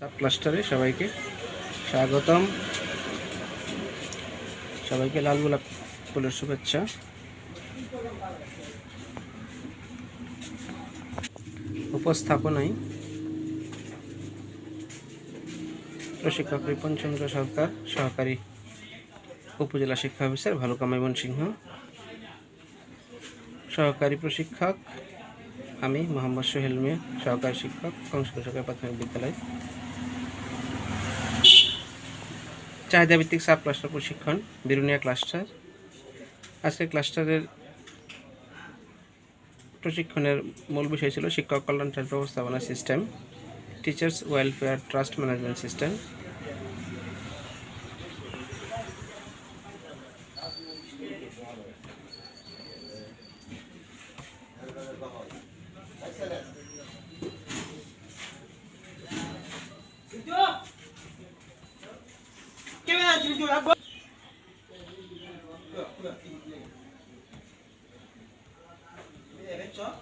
ক্লাস্টারে সবাইকে স্বাগতম। সবাইকে লাল গোলাপ ফুলের শুভেচ্ছা। উপস্থাপনায় প্রশিক্ষক রিপন চন্দ্র সরকার, সহকারী উপজেলা শিক্ষা অফিসার ভালুকা ময়মনসিংহ সহকারী প্রশিক্ষক আমি মোহাম্মদ সোহেল মিয়া, সহকারী শিক্ষক কংসপুর সরকারি প্রাথমিক বিদ্যালয়। চাহিদাভিত্তিক সাব ক্লাস্টার প্রশিক্ষণ, বিরুনিয়া ক্লাস্টার। আজকের ক্লাস্টারের প্রশিক্ষণের মূল বিষয় ছিল শিক্ষক কল্যাণ ট্রাস্ট ব্যবস্থাপনা system, teachers welfare trust management system. Sanki video ya. Evet çok.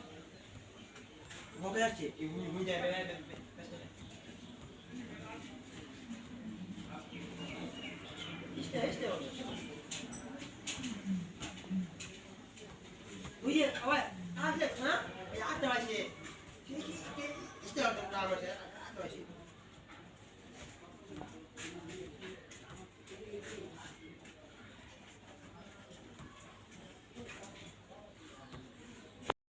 Bu işte oldu. Ya ama işte. İşte oldu. Artık.